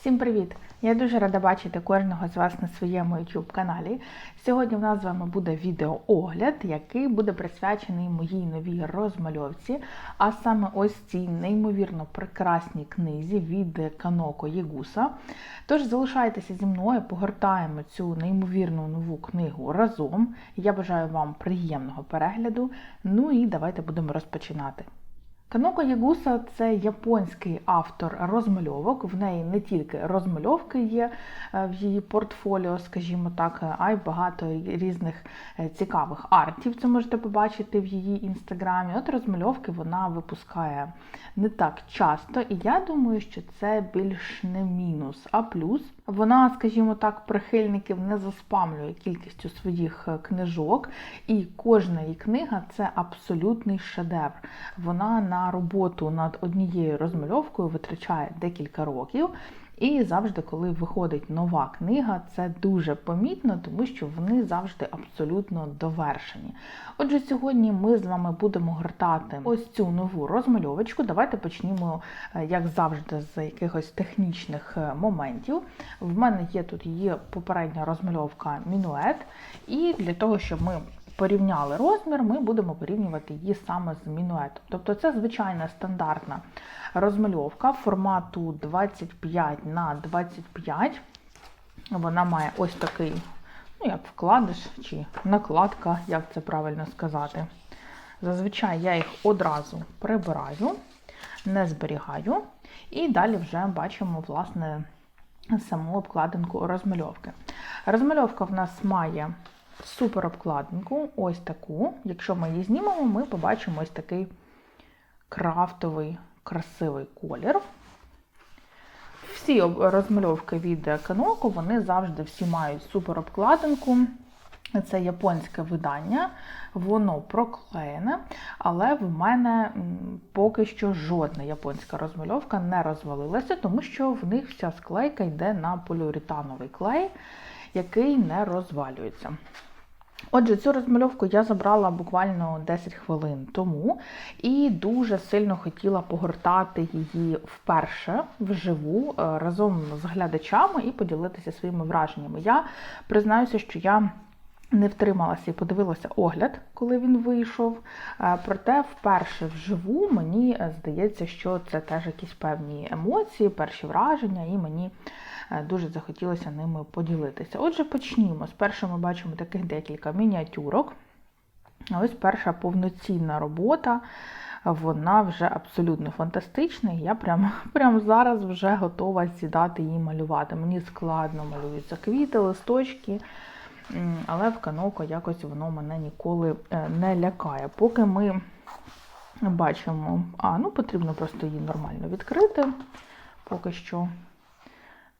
Всім привіт! Я дуже рада бачити кожного з вас на своєму YouTube каналі. Сьогодні в нас з вами буде відеоогляд, який буде присвячений моїй новій розмальовці, а саме ось цій неймовірно прекрасній книзі від Каноко Єгуса. Тож залишайтеся зі мною, погортаємо цю неймовірну нову книгу разом. Я бажаю вам приємного перегляду. Ну і давайте будемо розпочинати. Каноко Ягуса це японський автор розмальовок. В неї не тільки розмальовки є е, в її портфоліо, скажімо так, а й багато різних е, цікавих артів. Це можете побачити в її інстаграмі. От розмальовки вона випускає не так часто, і я думаю, що це більш не мінус, а плюс. Вона, скажімо так, прихильників не заспамлює кількістю своїх е, книжок, і кожна її книга це абсолютний шедевр. Вона на роботу над однією розмальовкою витрачає декілька років. І завжди, коли виходить нова книга, це дуже помітно, тому що вони завжди абсолютно довершені. Отже, сьогодні ми з вами будемо гортати ось цю нову розмальовочку. Давайте почнімо, е, як завжди, з якихось технічних е, моментів. В мене є тут її попередня розмальовка Мінует, і для того, щоб ми порівняли розмір, ми будемо порівнювати її саме з мінуетом. Тобто це звичайна стандартна розмальовка формату 25 на 25. Вона має ось такий, ну, як вкладиш чи накладка, як це правильно сказати. Зазвичай я їх одразу прибираю, не зберігаю. І далі вже бачимо, власне, саму обкладинку розмальовки. Розмальовка в нас має супер обкладинку, ось таку. Якщо ми її знімемо, ми побачимо ось такий крафтовий, красивий колір. Всі розмальовки від Каноко, вони завжди всі мають супер обкладинку. Це японське видання, воно проклеєне, але в мене поки що жодна японська розмальовка не розвалилася, тому що в них вся склейка йде на поліуретановий клей, який не розвалюється. Отже, цю розмальовку я забрала буквально 10 хвилин тому і дуже сильно хотіла погортати її вперше вживу е, разом з глядачами і поділитися своїми враженнями. Я признаюся, що я. Не втрималася і подивилася огляд, коли він вийшов. Е, проте, вперше вживу, мені е, здається, що це теж якісь певні емоції, перші враження, і мені Е, дуже захотілося ними поділитися. Отже, почнімо. Спершу ми бачимо таких декілька мініатюрок. Ось перша повноцінна робота. Вона вже абсолютно фантастична, я прямо, прямо зараз вже готова сідати її малювати. Мені складно малюються квіти, листочки, але в каноко якось воно мене ніколи е, не лякає. Поки ми бачимо, а ну потрібно просто її нормально відкрити. Поки що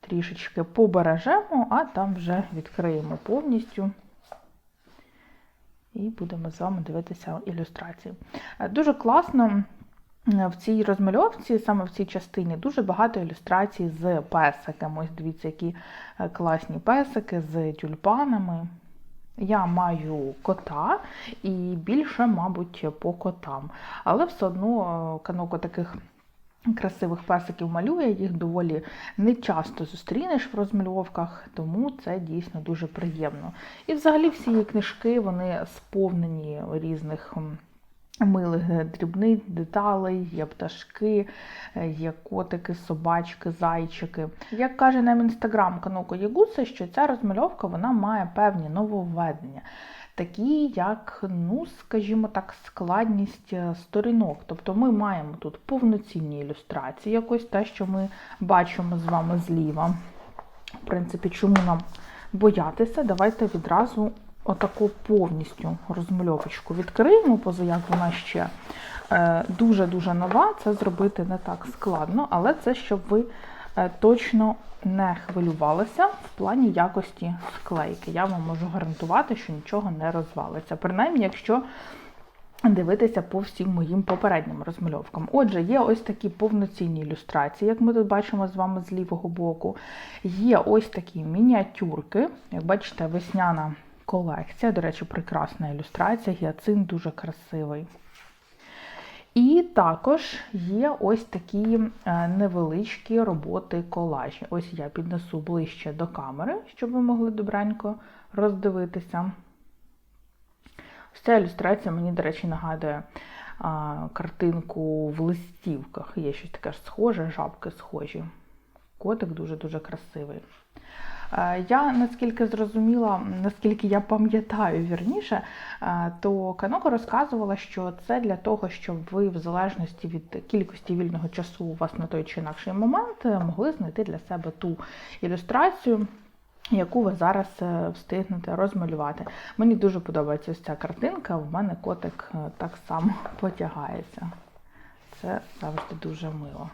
трішечки побережемо, а там вже відкриємо повністю. І будемо з вами дивитися ілюстрації. Е, дуже класно в цій розмальовці, саме в цій частині, дуже багато ілюстрацій з песиками. Ось дивіться, які е, класні песики з тюльпанами. Я маю кота і більше, мабуть, по котам. Але все одно каноко таких красивих песиків малює, їх доволі не часто зустрінеш в розмальовках, тому це дійсно дуже приємно. І взагалі всі її книжки вони сповнені різних. Милих дрібних деталей, є пташки, є котики, собачки, зайчики. Як каже нам інстаграм Каноко Ягуса, що ця розмальовка вона має певні нововведення такі, як, ну, скажімо так, складність е, сторінок. Тобто ми маємо тут повноцінні ілюстрації, якось те, що ми бачимо з вами зліва. В принципі, чому нам боятися? Давайте відразу отаку повністю розмальовочку відкриємо, поза як вона ще е, дуже-дуже нова. Це зробити не так складно, але це щоб ви Е, точно не хвилювалася в плані якості склейки. Я вам можу гарантувати, що нічого не розвалиться. Принаймні, якщо дивитися по всім моїм попереднім розмальовкам. Отже, є ось такі повноцінні ілюстрації, як ми тут бачимо з вами з лівого боку. Є ось такі мініатюрки, як бачите, весняна колекція, до речі, прекрасна ілюстрація, гіацин дуже красивий. І також є ось такі е, невеличкі роботи колажі. Ось я піднесу ближче до камери, щоб ви могли добренько роздивитися. Ось ця ілюстрація мені, до речі, нагадує а, картинку в листівках. Є щось таке ж схоже, жабки схожі. Котик дуже-дуже красивий. Е, Я наскільки зрозуміла, наскільки я пам'ятаю вірніше, е, то Каноко розказувала, що це для того, щоб ви, в залежності від кількості вільного часу у вас на той чи інакший момент, е, могли знайти для себе ту ілюстрацію. Яку ви зараз встигнете розмалювати. Мені дуже подобається ось ця картинка, в мене котик так само потягається. Це завжди дуже мило.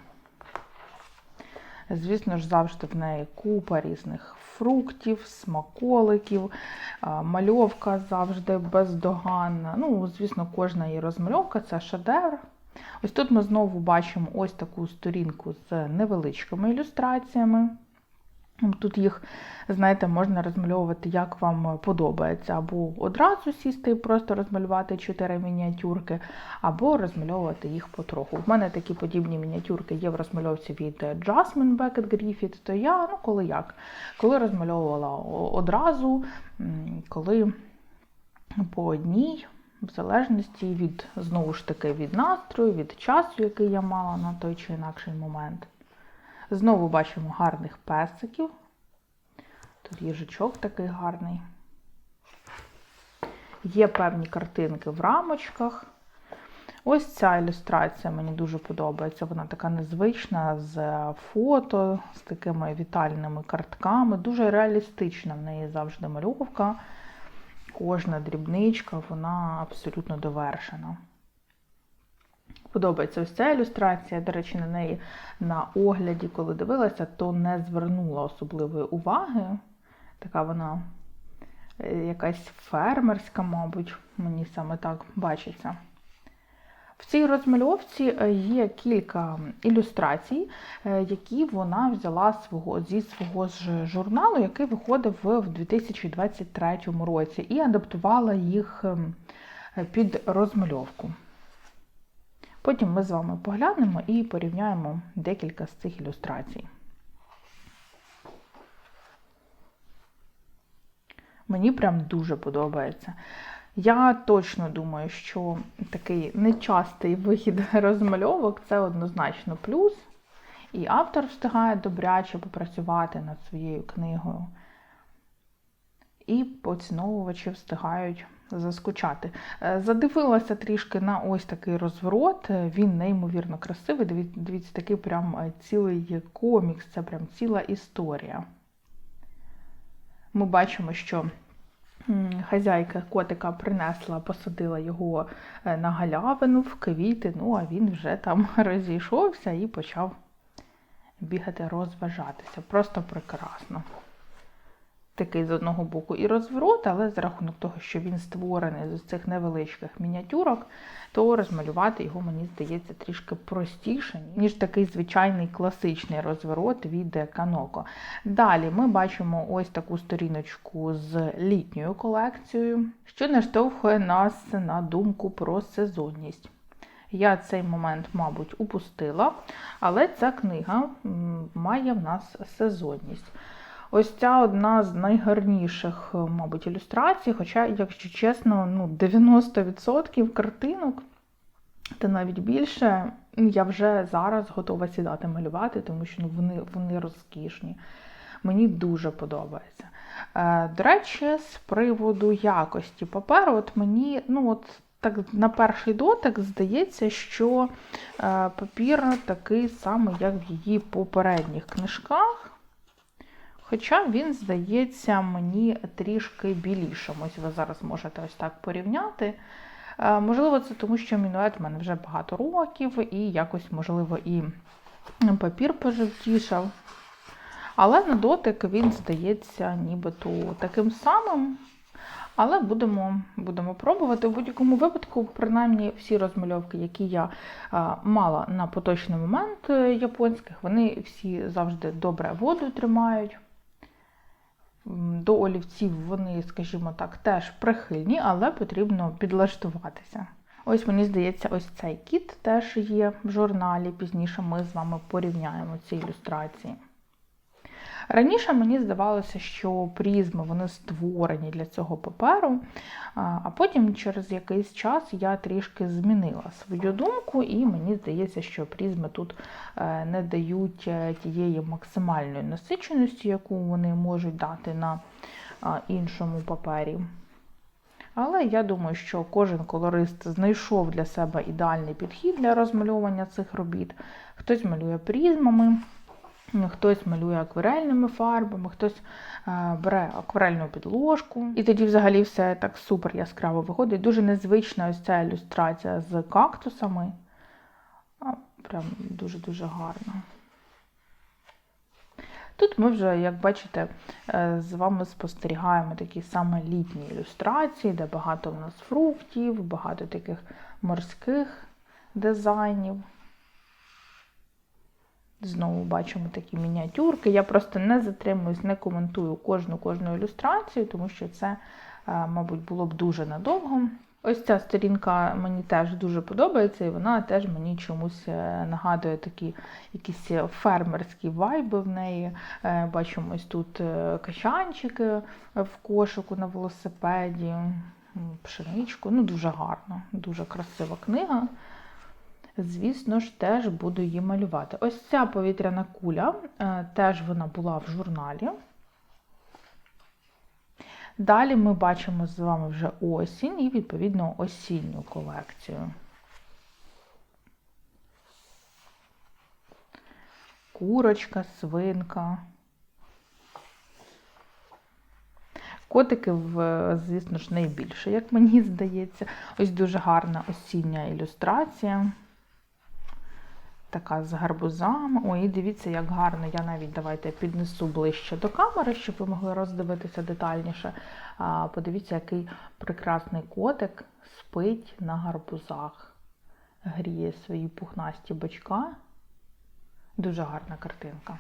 Звісно ж, завжди в неї купа різних фруктів, смаколиків, мальовка завжди бездоганна. Ну, звісно, кожна її розмальовка це шедевр. Ось тут ми знову бачимо ось таку сторінку з невеличкими ілюстраціями. Тут їх, знаєте, можна розмальовувати, як вам подобається, або одразу сісти і просто розмалювати чотири мініатюрки, або розмальовувати їх потроху. В мене такі подібні мініатюрки є в розмальовці від Jasmine Beckett Griffith, то я, ну коли як, коли розмальовувала одразу, коли по одній, в залежності від, знову ж таки, від настрою, від часу, який я мала на той чи інакший момент. Знову бачимо гарних песиків. Тут їжачок такий гарний. Є певні картинки в рамочках. Ось ця ілюстрація мені дуже подобається. Вона така незвична, з фото, з такими вітальними картками. Дуже реалістична в неї завжди мальовка. Кожна дрібничка, вона абсолютно довершена. Подобається ось ця ілюстрація. До речі, на неї на огляді, коли дивилася, то не звернула особливої уваги. Така вона е, якась фермерська, мабуть, мені саме так бачиться. В цій розмальовці е, є кілька ілюстрацій, е, які вона взяла свого, зі свого ж журналу, який виходив в 2023 році, і адаптувала їх ем, під розмальовку. Потім ми з вами поглянемо і порівняємо декілька з цих ілюстрацій. Мені прям дуже подобається. Я точно думаю, що такий нечастий вихід розмальовок це однозначно плюс. І автор встигає добряче попрацювати над своєю книгою. І поціновувачі встигають заскучати. Е, Задивилася трішки на ось такий розворот. Він неймовірно красивий. Дивіться, такий прям е, цілий комікс, це прям ціла історія. Ми бачимо, що хазяйка котика принесла, посадила його е, на галявину в квіти, ну а він вже там розійшовся і почав бігати, розважатися. Просто прекрасно такий з одного боку і розворот, але за рахунок того, що він створений з цих невеличких мініатюрок, то розмалювати його, мені здається, трішки простіше, ніж такий звичайний класичний розворот від Каноко. Далі ми бачимо ось таку сторіночку з літньою колекцією, що наштовхує нас на думку про сезонність. Я цей момент, мабуть, упустила, але ця книга має в нас сезонність. Ось ця одна з найгарніших, е, мабуть, ілюстрацій, хоча, якщо чесно, ну, 90% картинок, та навіть більше, я вже зараз готова сідати малювати, тому що ну, вони, вони розкішні. Мені дуже подобається. Е, До речі, з приводу якості паперу, от мені, ну от так на перший дотик здається, що е, папір такий самий, як в її попередніх книжках. Хоча він здається мені трішки білішим. Ось ви зараз можете ось так порівняти. Е, можливо, це тому, що мінует в мене вже багато років, і якось, можливо, і папір пожовтішав. Але на дотик він здається нібито таким самим. Але будемо будемо пробувати. У будь-якому випадку, принаймні, всі розмальовки, які я е, мала на поточний момент е, японських, вони всі завжди добре воду тримають. До олівців вони, скажімо так, теж прихильні, але потрібно підлаштуватися. Ось мені здається, ось цей кіт теж є в журналі. Пізніше ми з вами порівняємо ці ілюстрації. Раніше мені здавалося, що призми вони створені для цього паперу, а потім через якийсь час я трішки змінила свою думку, і мені здається, що призми тут е, не дають е, тієї максимальної насиченості, яку вони можуть дати на іншому папері. Але я думаю, що кожен колорист знайшов для себе ідеальний підхід для розмальовування цих робіт. Хтось малює призмами. Хтось малює акварельними фарбами, хтось е, бере акварельну підложку. І тоді взагалі все так супер яскраво виходить. Дуже незвична ось ця ілюстрація з кактусами. Прям дуже-дуже гарно. Тут ми вже, як бачите, е, з вами спостерігаємо такі саме літні ілюстрації, де багато в нас фруктів, багато таких морських дизайнів. Знову бачимо такі мініатюрки. Я просто не затримуюсь, не коментую кожну кожну ілюстрацію, тому що це, е, мабуть, було б дуже надовго. Ось ця сторінка мені теж дуже подобається, і вона теж мені чомусь е, нагадує такі якісь фермерські вайби в неї. Е, бачимо ось тут качанчики в кошику на велосипеді, пшеничку. Ну, дуже гарно, дуже красива книга звісно ж, теж буду її малювати. Ось ця повітряна куля, е, теж вона була в журналі. Далі ми бачимо з вами вже осінь і, відповідно, осінню колекцію. Курочка, свинка. Котики, звісно ж, найбільше, як мені здається. Ось дуже гарна осіння ілюстрація така з гарбузами. Ой, дивіться, як гарно. Я навіть давайте піднесу ближче до камери, щоб ви могли роздивитися детальніше. А, Подивіться, який прекрасний котик спить на гарбузах, гріє свої пухнасті бочка. Дуже гарна картинка.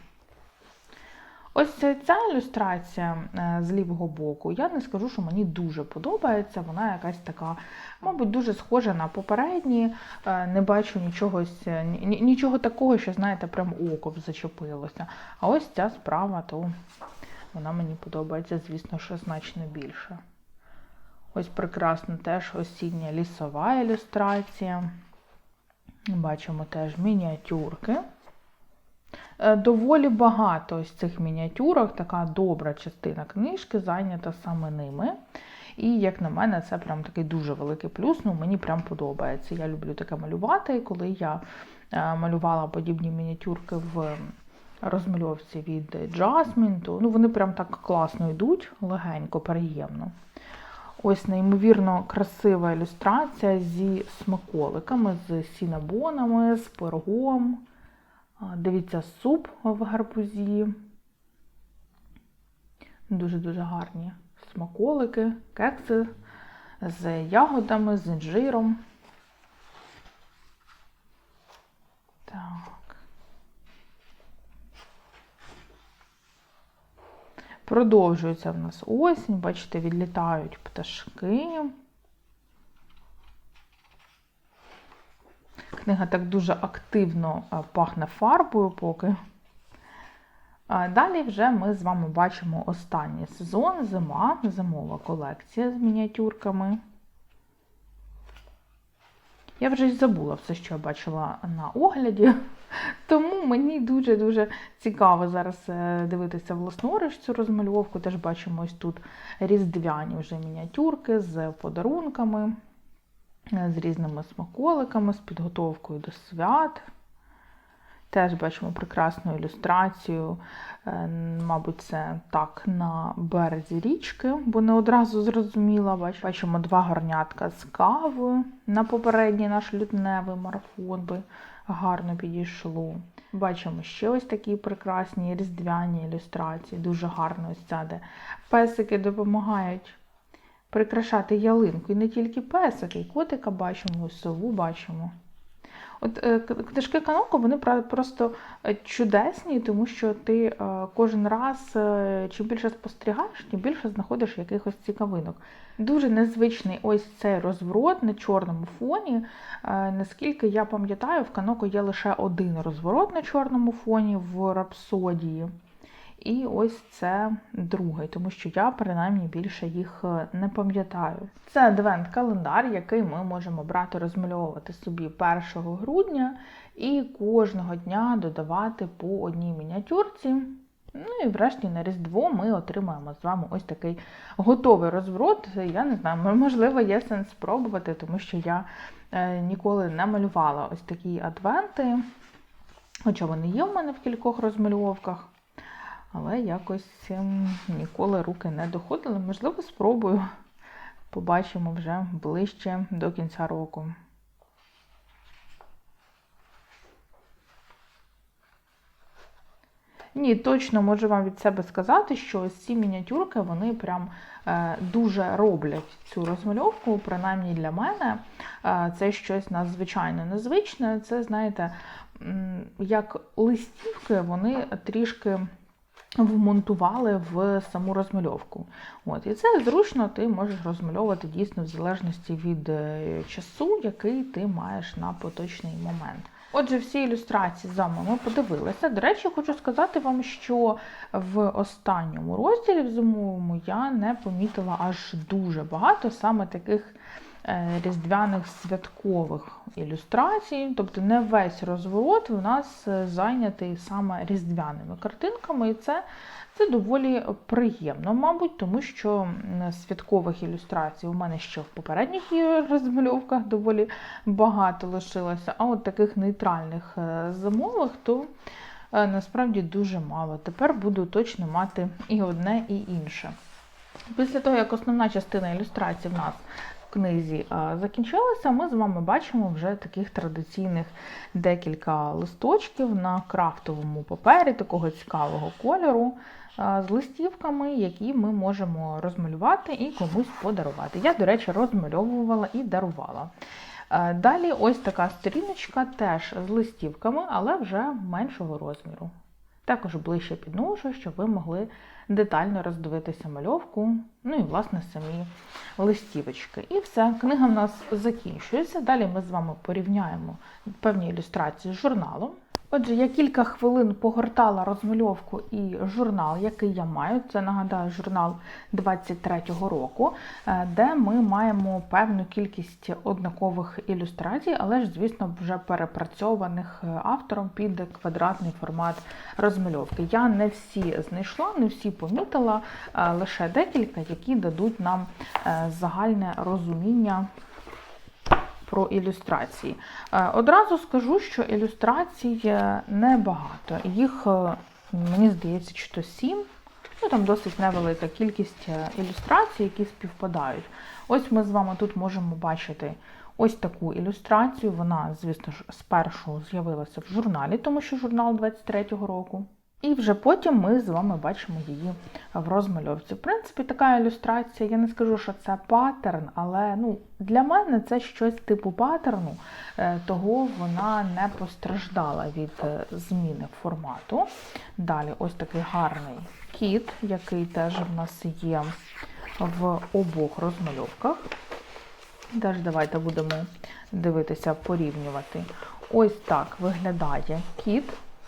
Ось ця ілюстрація е, з лівого боку, я не скажу, що мені дуже подобається. Вона якась така, мабуть, дуже схожа на попередні. Е, не бачу нічого нічого такого, що, знаєте, прям око зачепилося. А ось ця справа, то вона мені подобається, звісно, що значно більше. Ось прекрасна теж осіння лісова ілюстрація. Бачимо теж мініатюрки. Е, доволі багато ось цих мініатюрок, така добра частина книжки зайнята саме ними. І, як на мене, це прям такий дуже великий плюс. Ну, Мені прям подобається. Я люблю таке малювати. і Коли я е, малювала подібні мініатюрки в розмальовці від Jasmine, то ну, вони прям так класно йдуть, легенько, приємно. Ось неймовірно красива ілюстрація зі смаколиками, з сінабонами, з пирогом. Дивіться, суп в гарбузі. Дуже-дуже гарні смаколики, кекси з ягодами, з інжиром. Так. Продовжується в нас осінь, бачите, відлітають пташки. Книга так дуже активно пахне фарбою поки. Далі вже ми з вами бачимо останній сезон, зима, зимова колекція з мініатюрками. Я вже й забула все, що я бачила на огляді, тому мені дуже-дуже цікаво зараз е, дивитися власноруч цю розмальовку. Теж бачимо ось тут різдвяні вже мініатюрки з подарунками. Е, з різними смаколиками, з підготовкою до свят. Теж бачимо прекрасну ілюстрацію, е, мабуть, це так на березі річки, бо не одразу зрозуміла. Бачимо два горнятка з кавою на попередній наш лютневий марафон би гарно підійшло. Бачимо ще ось такі прекрасні різдвяні ілюстрації, дуже гарно ось ця, де песики допомагають прикрашати ялинку. І не тільки песики, і котика бачимо, і сову бачимо. От е, книжки Каноко, вони просто е, чудесні, тому що ти е, кожен раз, чим більше спостерігаєш, тим більше знаходиш якихось цікавинок. Дуже незвичний ось цей розворот на чорному фоні. Наскільки я пам'ятаю, в Каноко є лише один розворот на чорному фоні в рапсодії. І ось це другий, тому що я принаймні більше їх е, не пам'ятаю. Це адвент-календар, який ми можемо брати, розмальовувати собі 1 грудня і кожного дня додавати по одній мініатюрці. Ну і врешті на Різдво ми отримаємо з вами ось такий готовий розворот. Я не знаю, можливо, є сенс спробувати, тому що я е, ніколи не малювала ось такі адвенти. Хоча вони є в мене в кількох розмальовках. Але якось ніколи руки не доходили. Можливо, спробую. Побачимо вже ближче до кінця року. Ні, точно можу вам від себе сказати, що ось ці мініатюрки вони прям е, дуже роблять цю розмальовку, принаймні для мене. Е, це щось надзвичайно незвичне. Це, знаєте, як листівки, вони трішки вмонтували в саму розмальовку. От, і це зручно, ти можеш розмальовувати дійсно в залежності від е, часу, який ти маєш на поточний момент. Отже, всі ілюстрації з вами ми подивилися. До речі, хочу сказати вам, що в останньому розділі в зимовому я не помітила аж дуже багато саме таких різдвяних святкових ілюстрацій. Тобто не весь розворот у нас е, зайнятий саме різдвяними картинками, і це, це доволі приємно, мабуть, тому що святкових ілюстрацій у мене ще в попередніх розмальовках доволі багато лишилося, а от таких нейтральних е, зимових, то е, насправді дуже мало. Тепер буду точно мати і одне, і інше. Після того, як основна частина ілюстрацій в нас книзі закінчилася, ми з вами бачимо вже таких традиційних декілька листочків на крафтовому папері, такого цікавого кольору, з листівками, які ми можемо розмалювати і комусь подарувати. Я, до речі, розмальовувала і дарувала. Далі ось така сторіночка теж з листівками, але вже меншого розміру. Також ближче підношу, щоб ви могли детально роздивитися мальовку, ну і, власне, самі листівочки. І все, книга в нас закінчується. Далі ми з вами порівняємо певні ілюстрації з журналом. Отже, я кілька хвилин погортала розмальовку і журнал, який я маю. Це нагадаю журнал 23-го року, е, де ми маємо певну кількість однакових ілюстрацій, але ж, звісно, вже перепрацьованих е, автором під квадратний формат розмальовки. Я не всі знайшла, не всі помітила, е, лише декілька, які дадуть нам загальне розуміння про ілюстрації. Е, Одразу скажу, що ілюстрацій небагато. Їх, е, мені здається, чи то сім. Ну, там досить невелика кількість е, ілюстрацій, які співпадають. Ось ми з вами тут можемо бачити ось таку ілюстрацію. Вона, звісно ж, спершу з'явилася в журналі, тому що журнал 23-го року. І вже потім ми з вами бачимо її в розмальовці. В принципі, така ілюстрація, я не скажу, що це паттерн, але ну, для мене це щось типу паттерну, е, того вона не постраждала від е, зміни формату. Далі ось такий гарний кіт, який теж в нас є в обох розмальовках. Теж давайте будемо дивитися, порівнювати. Ось так виглядає кіт.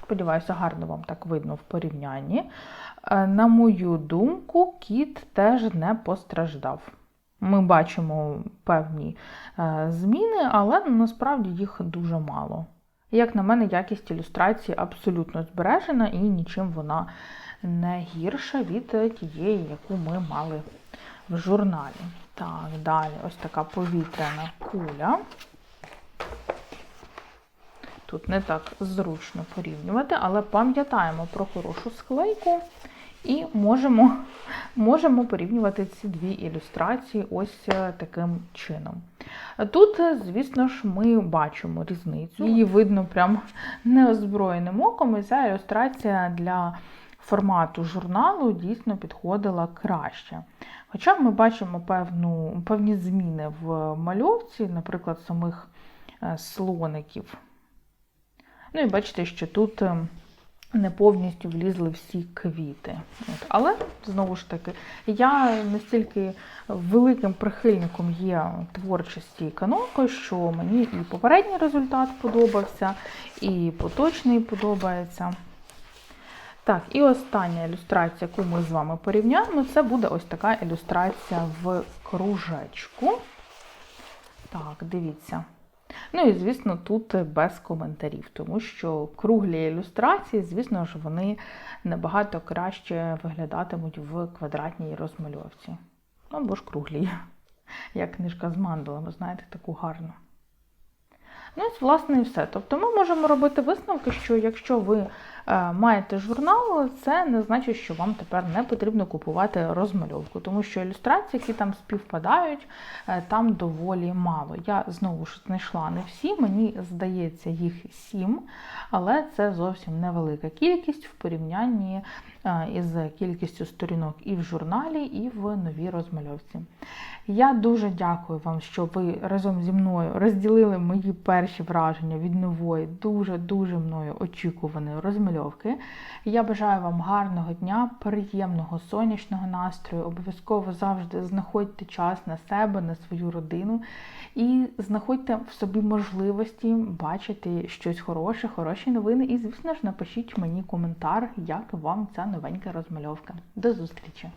Сподіваюся, гарно вам так видно в порівнянні. Е, На мою думку, кіт теж не постраждав. Ми бачимо певні е, зміни, але насправді їх дуже мало. Як на мене, якість ілюстрації абсолютно збережена і нічим вона не гірша від тієї, яку ми мали в журналі. Так, далі ось така повітряна куля. Тут не так зручно порівнювати, але пам'ятаємо про хорошу склейку і можемо, можемо порівнювати ці дві ілюстрації ось е, таким чином. Тут, е, звісно ж, ми бачимо різницю. Її видно прям неозброєним оком, і ця ілюстрація для формату журналу дійсно підходила краще. Хоча ми бачимо певну, певні зміни в мальовці, наприклад, самих е, слоників Ну і бачите, що тут ем, не повністю влізли всі квіти. От. Але знову ж таки, я настільки великим прихильником є творчості каноко, що мені і попередній результат подобався, і поточний подобається. Так, і остання ілюстрація, яку ми з вами порівняємо, це буде ось така ілюстрація в кружечку. Так, дивіться. Ну і, звісно, тут без коментарів, тому що круглі ілюстрації, звісно ж, вони набагато краще виглядатимуть в квадратній розмальовці. Ну, або ж круглій, як книжка з мандалами, знаєте, таку гарну. Ну, і, власне, і все. Тобто ми можемо робити висновки, що якщо ви маєте журнал, це не значить, що вам тепер не потрібно купувати розмальовку, тому що ілюстрації, які там співпадають, е, там доволі мало. Я знову ж знайшла не всі, мені здається, їх сім, але це зовсім невелика кількість в порівнянні е, із кількістю сторінок і в журналі, і в новій розмальовці. Я дуже дякую вам, що ви разом зі мною розділили мої перші враження від нової, дуже-дуже мною очікуваної розмальовки. Я бажаю вам гарного дня, приємного сонячного настрою. Обов'язково завжди знаходьте час на себе, на свою родину і знаходьте в собі можливості бачити щось хороше, хороші новини. І, звісно ж, напишіть мені коментар, як вам ця новенька розмальовка. До зустрічі!